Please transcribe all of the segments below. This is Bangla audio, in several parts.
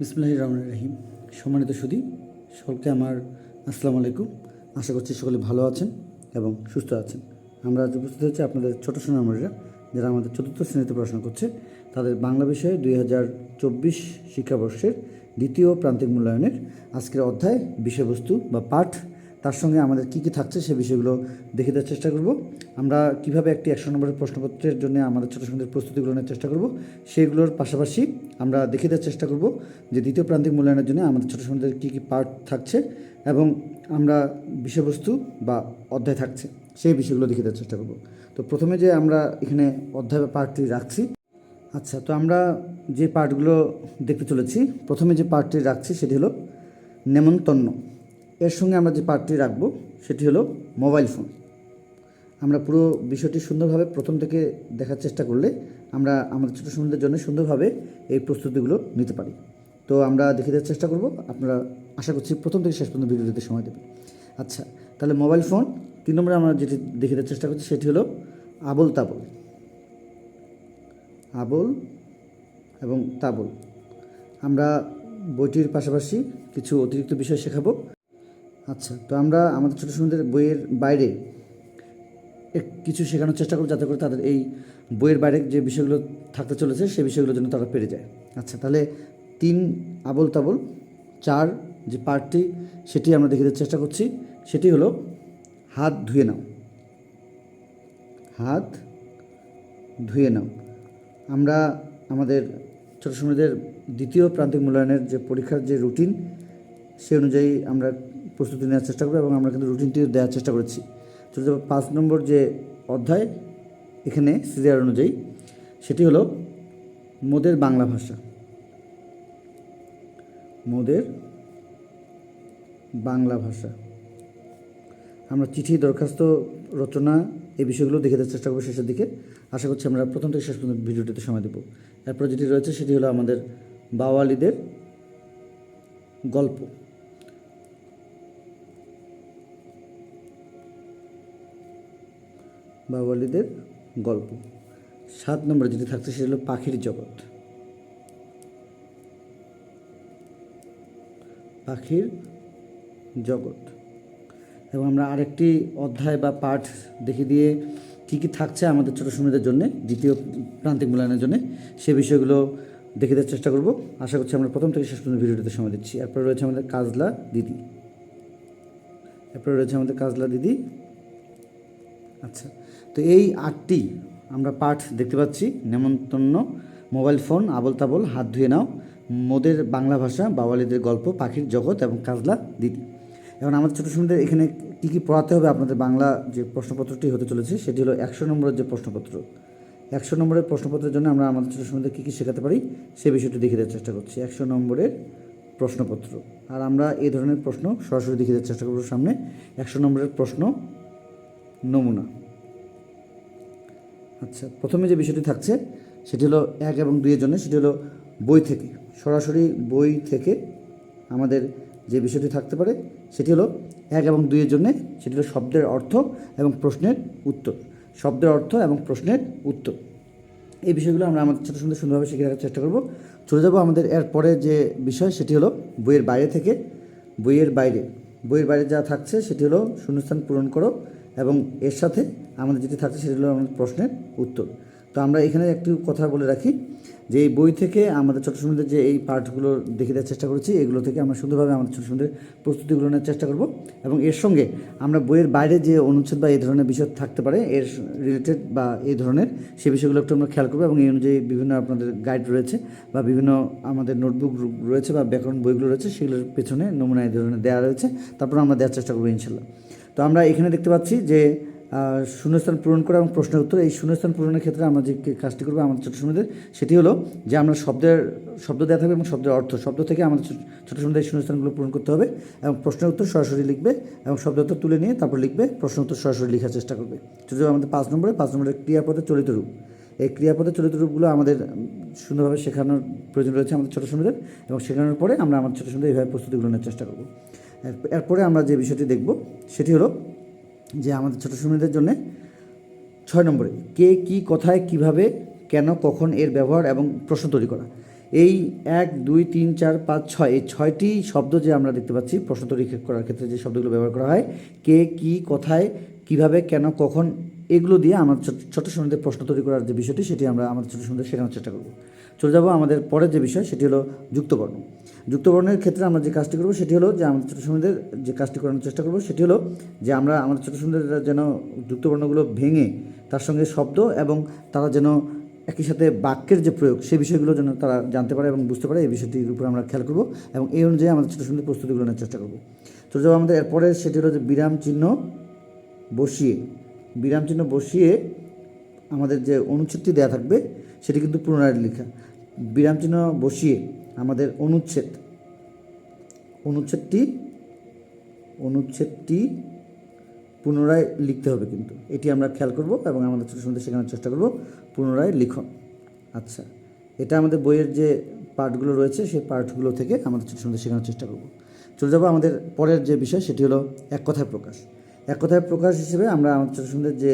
বিসমুল্লাহ রহমান রহিম। সম্মানিত সুদী সকলকে আমার আসসালামু আলাইকুম। আশা করছি সকলে ভালো আছেন এবং সুস্থ আছেন। আমরা আজ উপস্থিত হচ্ছে আপনাদের ছোট সোনামণিরা যারা আমাদের চতুর্থ শ্রেণীতে পড়াশোনা করছে। তাদের বাংলা বিষয়ে দুই হাজার চব্বিশ শিক্ষাবর্ষের দ্বিতীয় প্রান্তিক মূল্যায়নের আজকের অধ্যায় বিষয়বস্তু বা পাঠ তার সঙ্গে আমাদের কী কী থাকছে সে বিষয়গুলো দেখে দেওয়ার চেষ্টা করব। আমরা কীভাবে একটি একশো নম্বরের প্রশ্নপত্রের জন্য আমাদের ছোটো ছোটো প্রস্তুতিগুলো নেওয়ার চেষ্টা করব সেগুলোর পাশাপাশি আমরা দেখে দেওয়ার চেষ্টা করব যে দ্বিতীয় প্রান্তিক মূল্যায়নের জন্য আমাদের ছোটো ছোটোদের কী কী পার্ট থাকছে এবং আমরা বিষয়বস্তু বা অধ্যায় থাকছে, সেই বিষয়গুলো দেখে দেওয়ার চেষ্টা করব। তো প্রথমে যে আমরা এখানে অধ্যায় বা পার্টটি রাখছি আচ্ছা তো আমরা যে পার্টগুলো দেখতে চলেছি, প্রথমে যে পার্টটি রাখছি সেটি হলো নেমন্তন্ন। এর সঙ্গে আমরা যে পার্টটি রাখব, সেটি হলো মোবাইল ফোন আমরা পুরো বিষয়টি সুন্দরভাবে প্রথম থেকে দেখার চেষ্টা করলে আমরা আমাদের ছোটো সন্তানদের জন্য সুন্দরভাবে এই প্রস্তুতিগুলো নিতে পারি। তো আমরা দেখে দেওয়ার চেষ্টা করব। আপনারা আশা করছি প্রথম থেকে শেষ পর্যন্ত ভিডিওতে সময় দেবেন। আচ্ছা তাহলে মোবাইল ফোন তিন নম্বরে আমরা যেটি দেখে দেওয়ার চেষ্টা করছি, সেটি হলো আবল তাবল। আবল এবং তাবল। আমরা বইটির পাশাপাশি কিছু অতিরিক্ত বিষয় শেখাবো। আচ্ছা তো আমরা আমাদের ছোটো ছোটোদের বইয়ের বাইরে কিছু শেখানোর চেষ্টা করব যাতে করে তাদের এই বইয়ের বাইরে যে বিষয়গুলো থাকতে চলেছে সেই বিষয়গুলোর জন্য তারা পেরে যায়। আচ্ছা তাহলে তিন আবল তাবল চার যে পার্টটি সেটি আমরা দেখে দেওয়ার চেষ্টা করছি, সেটি হলো হাত ধুয়ে নাও। হাত ধুয়ে নাও। আমরা আমাদের ছোটো সময়দের দ্বিতীয় প্রান্তিক মূল্যায়নের যে পরীক্ষার যে রুটিন সে অনুযায়ী আমরা প্রস্তুতি নেওয়ার চেষ্টা করব এবং আমরা কিন্তু রুটিনটি দেওয়ার চেষ্টা করেছি। চলে পাঁচ নম্বর যে অধ্যায় এখানে সিরিয়াল অনুযায়ী, সেটি হলো মোদের বাংলা ভাষা। মোদের বাংলা ভাষা। আমরা চিঠি, দরখাস্ত, রচনা এই বিষয়গুলো দেখে দেওয়ার চেষ্টা করব শেষের দিকে। আশা করছি আমরা প্রথম থেকে শেষ পর্যন্ত ভিডিওটিতে সময় দেবো। এরপর যেটি রয়েছে, সেটি হলো আমাদের বাওয়ালিদের গল্প। বাওয়ালিদের গল্প। সাত নম্বরে যেটি থাকছে সেটা হলো পাখির জগৎ। পাখির জগৎ। এবং আমরা আরেকটি অধ্যায় বা পাঠ দেখে দিয়ে কী কী থাকছে আমাদের ছোটো সময়দের জন্য, দ্বিতীয় প্রান্তিক মূল্যায়নের জন্য, সে বিষয়গুলো দেখে দেওয়ার চেষ্টা করব। আশা করছি আমরা প্রথম থেকে শেষ পর্যন্ত ভিডিওটিতে সময় দিচ্ছি। এরপরে রয়েছে আমাদের কাজলা দিদি। এরপরে রয়েছে আমাদের কাজলা দিদি। আচ্ছা। তো এই আটটি আমরা পাঠ দেখতে পাচ্ছি। নেমন্তন্ন, মোবাইল ফোন আবল তাবল হাত ধুয়ে নাও, মোদের বাংলা ভাষা বাওয়ালিদের গল্প, পাখির জগৎ এবং কাজলা দিদি। এখন আমাদের ছোটো সময়দের এখানে কী কী পড়াতে হবে? আপনাদের বাংলা যে প্রশ্নপত্রটি হতে চলেছে, সেটি হলো একশো নম্বরের যে প্রশ্নপত্র। একশো নম্বরের প্রশ্নপত্রের জন্য আমরা আমাদের ছোটো সময়দের কী কী শেখাতে পারি, সে বিষয়টি দেখে দেওয়ার চেষ্টা করছি। একশো নম্বরের প্রশ্নপত্র। আর আমরা এই ধরনের প্রশ্ন সরাসরি দেখে দেওয়ার চেষ্টা করব সামনে। একশো নম্বরের প্রশ্ন নমুনা। আচ্ছা প্রথমে যে বিষয়টি থাকছে, সেটি হলো এক এবং দুইয়ের জন্য, সেটি হলো বই থেকে। সরাসরি বই থেকে আমাদের যে বিষয়টি থাকতে পারে, সেটি হলো এক এবং দুইয়ের জন্য, সেটি হলো শব্দের অর্থ এবং প্রশ্নের উত্তর। শব্দের অর্থ এবং প্রশ্নের উত্তর। এই বিষয়গুলো আমরা আমাদের ছোটো সুন্দর সুন্দরভাবে শিখে রাখার চেষ্টা করব। চলে যাব আমাদের এর পরে যে বিষয়, সেটি হলো বইয়ের বাইরে থেকে। বইয়ের বাইরে বইয়ের বাইরে যা থাকছে, সেটি হলো শূন্যস্থান পূরণ করো। এবং এর সাথে আমাদের যেটি থাকছে সেটি হলো আমাদের প্রশ্নের উত্তর। তো আমরা এখানে একটি কথা বলে রাখি যে এই বই থেকে আমাদের ছোটো সুন্দর যে এই পার্টগুলো দেখে দেওয়ার চেষ্টা করেছি, এগুলো থেকে আমরা সুন্দরভাবে আমাদের ছোটো সুন্দর প্রস্তুতিগুলো নেওয়ার চেষ্টা করব এবং এর সঙ্গে আমরা বইয়ের বাইরে যে অনুচ্ছেদ বা এই ধরনের বিষয় থাকতে পারে, এর রিলেটেড বা এই ধরনের সে বিষয়গুলো একটু আমরা খেয়াল করব এবং এই অনুযায়ী বিভিন্ন আপনাদের গাইড রয়েছে বা বিভিন্ন আমাদের নোটবুক রয়েছে বা ব্যাকরণ বইগুলো রয়েছে, সেগুলোর পেছনে নমুনা এই ধরনের দেওয়া রয়েছে, তারপর আমরা দেওয়ার চেষ্টা করব ইনশাল্লাহ তো আমরা এখানে দেখতে পাচ্ছি যে শূন্যস্থান পূরণ করা এবং প্রশ্নের উত্তর। এই শূন্যস্থান পূরণের ক্ষেত্রে আমরা যে কাজটি করব, আমাদের ছোটো সময়দের সেটি হলো যে আমরা শব্দের, শব্দ দেওয়া থাকবে এবং শব্দের অর্থ। শব্দ থেকে আমাদের ছোটো সময়দের শূন্যস্থানগুলো পূরণ করতে হবে এবং প্রশ্নের উত্তর সরাসরি লিখবে এবং শব্দ উত্তর তুলে নিয়ে তারপর লিখবে প্রশ্ন উত্তর সরাসরি লেখার চেষ্টা করবে। যাব আমাদের পাঁচ নম্বরে, পাঁচ নম্বরের ক্রিয়াপদের চলিত রূপ। এই ক্রিয়াপদের চলিত রূপগুলো আমাদের সুন্দরভাবে শেখানোর প্রয়োজন রয়েছে আমাদের ছোটো সময়দের এবং শেখানোর পরে আমরা আমাদের ছোটো সময়দের এইভাবে প্রস্তুতিগুলো নেওয়ার চেষ্টা করব। এরপরে আমরা যে বিষয়টি দেখব, সেটি হলো যে আমাদের ছোটো সুন্দরদের জন্য ছয় নম্বরে, কে কি কথায় কীভাবে, কেন, কখন এর ব্যবহার এবং প্রশ্ন তৈরি করা। এই এক, দুই, তিন, চার, পাঁচ, ছয়, এই ছয়টি শব্দ যে আমরা দেখতে পাচ্ছি, প্রশ্ন তৈরি করার ক্ষেত্রে যে শব্দগুলো ব্যবহার করা হয়, কে, কি, কথায়, কীভাবে, কেন, কখন এগুলো দিয়ে আমার ছোট- সমুদ্রের প্রশ্ন তৈরি করার যে বিষয়টি, সেটি আমরা আমাদের ছোট সমুদ্রে শেখানোর চেষ্টা করব। চলে যাব আমাদের পরের যে বিষয়, সেটি হলো যুক্তবর্ণ। যুক্তবর্ণের ক্ষেত্রে আমরা যে কাজটি করব, সেটি হলো যে আমাদের ছোট সমুদ্রের যে কাজটি করানোর চেষ্টা করব, সেটি হলো যে আমরা আমাদের ছোট সমুদ্রের যেন যুক্তবর্ণগুলো ভেঙে তার সঙ্গে শব্দ এবং তারা যেন একই সাথে বাক্যের যে প্রয়োগ, সেই বিষয়গুলো যেন তারা জানতে পারে এবং বুঝতে পারে, এই বিষয়টির উপর আমরা খেয়াল করব এবং এই অনুযায়ী আমাদের ছোটো সুন্দর প্রস্তুতিগুলো নেওয়ার চেষ্টা করব। চলে যাব আমাদের এরপরে সেটি হলো যে বিরাম চিহ্ন বসিয়ে। বিরাম চিহ্ন বসিয়ে আমাদের যে অনুচ্ছেদটি দেওয়া থাকবে, সেটি কিন্তু পুনরায় লেখা। বিরাম চিহ্ন বসিয়ে আমাদের অনুচ্ছেদ, অনুচ্ছেদটি অনুচ্ছেদটি পুনরায় লিখতে হবে কিন্তু। এটি আমরা খেয়াল করব এবং আমাদের ছোটো সুন্দর শেখানোর চেষ্টা করব। পুনরায় লিখন। আচ্ছা এটা আমাদের বইয়ের যে পার্টগুলো রয়েছে, সেই পার্টগুলো থেকে আমাদের ছোটো সুন্দর শেখানোর চেষ্টা করব। চলে যাব আমাদের পরের যে বিষয়, সেটি হলো এক কথায় প্রকাশ। এক কথায় প্রকাশ হিসেবে আমরা আমাদের ছোটো সুন্দর যে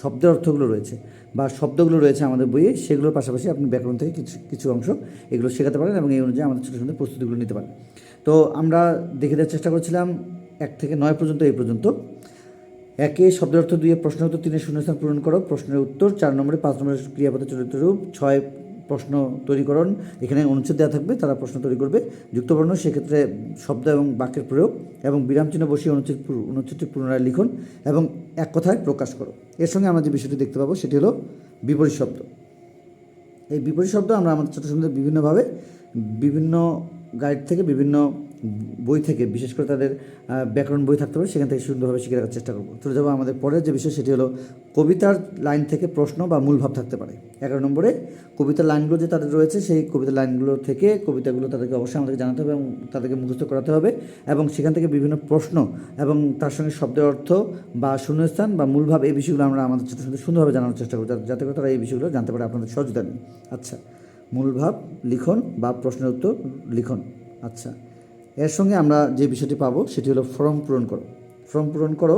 শব্দের অর্থগুলো রয়েছে বা শব্দগুলো রয়েছে আমাদের বইয়ে, সেগুলোর পাশাপাশি আপনি ব্যাকরণ থেকে কিছু কিছু অংশ এগুলো শেখাতে পারেন এবং এই অনুযায়ী আমাদের ছোটো সুন্দর প্রস্তুতিগুলো নিতে পারেন। তো আমরা দেখে দেওয়ার চেষ্টা করছিলাম এক থেকে নয় পর্যন্ত, এই পর্যন্ত। একে শব্দের অর্থ দুইয়ে প্রশ্নের উত্তর তিনের শূন্যস্থান পূরণ করো। প্রশ্নের উত্তর চার নম্বরে পাঁচ নম্বরে ক্রিয়াপদের চরিত্র রূপ ছয় প্রশ্ন তৈরিকরণ এখানে অনুচ্ছেদ দেওয়া থাকবে, তারা প্রশ্ন তৈরি করবে। যুক্তবর্ণ, সেক্ষেত্রে শব্দ এবং বাক্যের প্রয়োগ এবং বিরামচিহ্ন বসিয়ে অনুচ্ছেদ অনুচ্ছেদটি পুনরায় লিখুন এবং এক কথায় প্রকাশ করো। এর সঙ্গে আমরা যে বিষয়টি দেখতে পাবো, সেটি হলো বিপরীত শব্দ। এই বিপরীত শব্দ আমরা আমাদের ছোটো সন্ধ্যে বিভিন্নভাবে বিভিন্ন গাইড থেকে বিভিন্ন বই থেকে, বিশেষ করে তাদের ব্যাকরণ বই থাকতে পারে, সেখান থেকে সুন্দরভাবে শিখে রাখার চেষ্টা করব। চলে যাব আমাদের পরের যে বিষয়, সেটি হলো কবিতার লাইন থেকে প্রশ্ন বা মূল ভাব থাকতে পারে। এগারো নম্বরে, কবিতার লাইনগুলো যে তাদের রয়েছে, সেই কবিতার লাইনগুলো থেকে কবিতাগুলো তাদেরকে অবশ্যই আমাদেরকে জানাতে হবে এবং তাদেরকে মুখস্থ করাতে হবে এবং সেখান থেকে বিভিন্ন প্রশ্ন এবং তার সঙ্গে শব্দের অর্থ বা শূন্যস্থান বা মূল ভাব, এই বিষয়গুলো আমরা আমাদের ছোটো ছোটো সুন্দরভাবে জানানোর চেষ্টা করব, যাতে করে তারা এই বিষয়গুলো জানতে পারে, আপনাদের সহযোগিতা নিয়ে আচ্ছা মূলভাব লিখন বা প্রশ্নের উত্তর, লিখন। আচ্ছা। এর সঙ্গে আমরা যে বিষয়টি পাবো সেটি হলো ফর্ম পূরণ করো। ফর্ম পূরণ করো,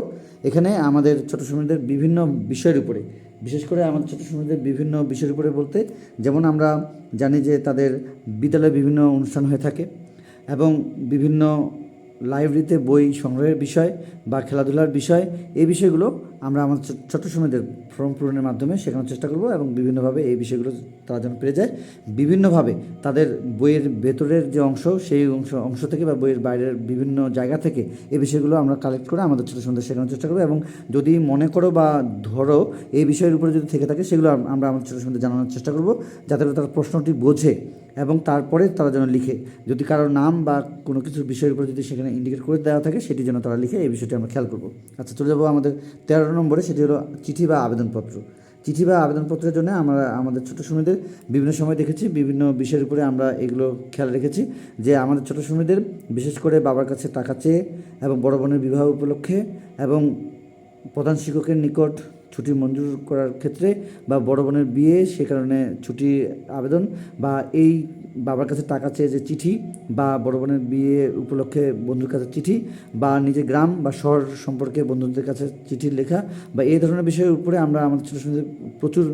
এখানে আমাদের ছোটো সময়দের বিভিন্ন বিষয়ের উপরে, বিশেষ করে আমাদের ছোটো সময়দের বিভিন্ন বিষয়ের উপরে বলতে, যেমন আমরা জানি যে তাদের বিদ্যালয়ে বিভিন্ন অনুষ্ঠান হয়ে থাকে এবং বিভিন্ন লাইব্রেরিতে বই সংগ্রহের বিষয় বা খেলাধুলার বিষয়, এই বিষয়গুলো আমরা আমাদের ছোট সময়দের ফর্ম পূরণের মাধ্যমে শেখানোর চেষ্টা করব এবং বিভিন্নভাবে এই বিষয়গুলো তারা যেন পেরে যায়। বিভিন্নভাবে তাদের বইয়ের ভেতরের যে অংশ, সেই অংশ অংশ থেকে বা বইয়ের বাইরের বিভিন্ন জায়গা থেকে এই বিষয়গুলো আমরা কালেক্ট করে আমাদের ছোটো সময়দের শেখানোর চেষ্টা করব এবং যদি মনে করো বা ধরো এই বিষয়ের উপরে যদি থেকে থাকে, সেগুলো আমরা আমাদের ছোটো সময়দের জানানোর চেষ্টা করব। যাতে তারা প্রশ্নটি বোঝে। এবং তারপরে তারা যেন লিখে, যদি কারোর নাম বা কোনো কিছু বিষয়ের উপর যদি সেখানে ইন্ডিকেট করে দেওয়া থাকে, সেটি যেন তারা লিখে, এই বিষয়টি আমরা খেয়াল করব। আচ্ছা চলে যাব আমাদের তেরো নম্বরে, সেটি হলো চিঠি বা আবেদনপত্র। চিঠি বা আবেদনপত্রের জন্য আমরা আমাদের ছোটো সময়দের বিভিন্ন সময় দেখেছি, বিভিন্ন বিষয়ের উপরে আমরা এগুলো খেয়াল রেখেছি যে আমাদের ছোটো সময়দের বিশেষ করে বাবার কাছে টাকা চেয়ে এবং বড় বোনের বিবাহ উপলক্ষে এবং প্রধান শিক্ষকের নিকট ছুটি মঞ্জুর করার ক্ষেত্রে বা বড় বোনের বিয়ে সে কারণে ছুটি আবেদন বা এই বাবার কাছে টাকা চেয়ে যে চিঠি বা বড় বোনের বিয়ে উপলক্ষে বন্ধুর কাছে চিঠি বা নিজের গ্রাম বা শহর সম্পর্কে বন্ধুদের কাছে চিঠি লেখা বা এই ধরনের বিষয়ের উপরে আমরা আমাদের ছোটো ছোটো প্রচুর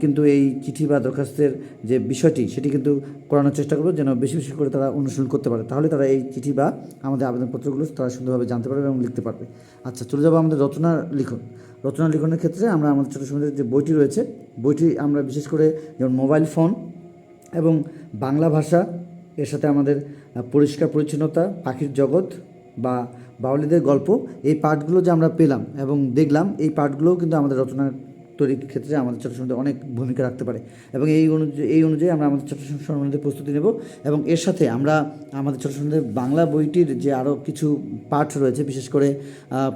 কিন্তু এই চিঠি বা দরখাস্তের যে বিষয়টি সেটি কিন্তু করানোর চেষ্টা করব যেন বেশি বেশি করে তারা অনুশীলন করতে পারে। তাহলে তারা এই চিঠি বা আমাদের আবেদনপত্রগুলো তারা সুন্দরভাবে জানতে পারবে এবং লিখতে পারবে। আচ্ছা চলে যাব আমাদের রচনা লিখন। রচনা লিখনের ক্ষেত্রে আমরা আমাদের ছোটো সময়ের যে বইটি রয়েছে, বইটি আমরা বিশেষ করে যেমন মোবাইল ফোন এবং বাংলা ভাষা, এর সাথে আমাদের পরিষ্কার পরিচ্ছন্নতা, পাখির জগৎ বা বাউলিদের গল্প, এই পাঠগুলো যে আমরা পেলাম এবং দেখলাম, এই পাঠগুলোও কিন্তু আমাদের রচনা তৈরির ক্ষেত্রে আমাদের ছোটো সময় অনেক ভূমিকা রাখতে পারে এবং এই অনুযায়ী এই অনুযায়ী আমরা আমাদের ছোটো সম্বন্ধে প্রস্তুতি নেব এবং এর সাথে আমরা আমাদের ছোটো সম্বন্ধে বাংলা বইটির যে আরও কিছু পার্ট রয়েছে বিশেষ করে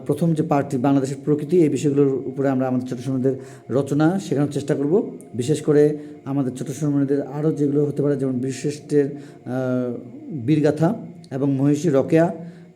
প্রথম যে পার্টটি বাংলাদেশের প্রকৃতি এই বিষয়গুলোর উপরে আমরা আমাদের ছোটো সম্বন্ধের রচনা শেখানোর চেষ্টা করব। বিশেষ করে আমাদের ছোটো সম্বন্ধের আরও যেগুলো হতে পারে যেমন আহ, বীরগাথা এবং মহিষী রকেয়া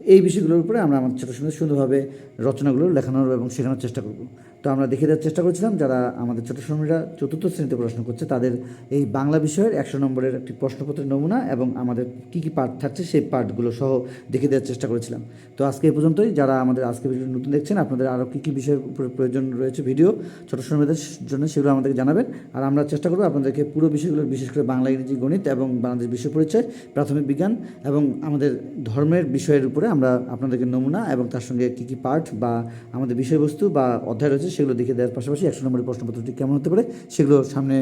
এই বিষয়গুলোর উপরে আমরা আমাদের ছোটো সময় সুন্দরভাবে রচনাগুলো লেখানোর এবং শেখানোর চেষ্টা করব। তো আমরা দেখে দেওয়ার চেষ্টা করেছিলাম, যারা আমাদের ছোট শ্রমিকরা চতুর্থ শ্রেণীতে পড়াশোনা করছে, তাদের এই বাংলা বিষয়ের একশো নম্বরের একটি প্রশ্নপত্রের নমুনা এবং আমাদের কী কী পার্ট থাকছে সেই পার্টগুলো সহ দেখে দেওয়ার চেষ্টা করেছিলাম। তো আজকে এই পর্যন্তই, যারা আমাদের আজকে ভিডিও নতুন দেখছেন, আপনাদের আরও কী কী বিষয়ের উপরে প্রয়োজন রয়েছে ভিডিও, ছোট শ্রমিকদের জন্য সেগুলো আমাদেরকে জানাবেন। আর আমরা চেষ্টা করব আপনাদেরকে পুরো বিষয়গুলো, বিশেষ করে বাংলা, ইংরেজি, গণিত এবং বাংলাদেশ বিশ্ব পরিচয়, প্রাথমিক বিজ্ঞান এবং আমাদের ধর্মের বিষয়ের উপরে আমরা আপনাদেরকে নমুনা এবং তার সঙ্গে কী কী পার্ট বা আমাদের বিষয়বস্তু বা অধ্যায় রয়েছে সেগুলো দেখে দেওয়ার পাশাপাশি একশো নম্বরের প্রশ্নপত্রটি কেমন হতে পারে, সেগুলো সামনে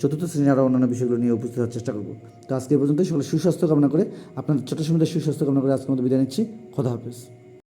চতুর্থ শ্রেণি আরও অন্যান্য বিষয়গুলো নিয়ে উপস্থিত হওয়ার চেষ্টা করব। তো আজকে পর্যন্ত সকলে সুস্বাস্থ্য কামনা করে আপনার ছোটো সময় সুস্বাস্থ্য কামনা করে আজকের মতো বিদায় নিচ্ছি। খোদা হাফেজ।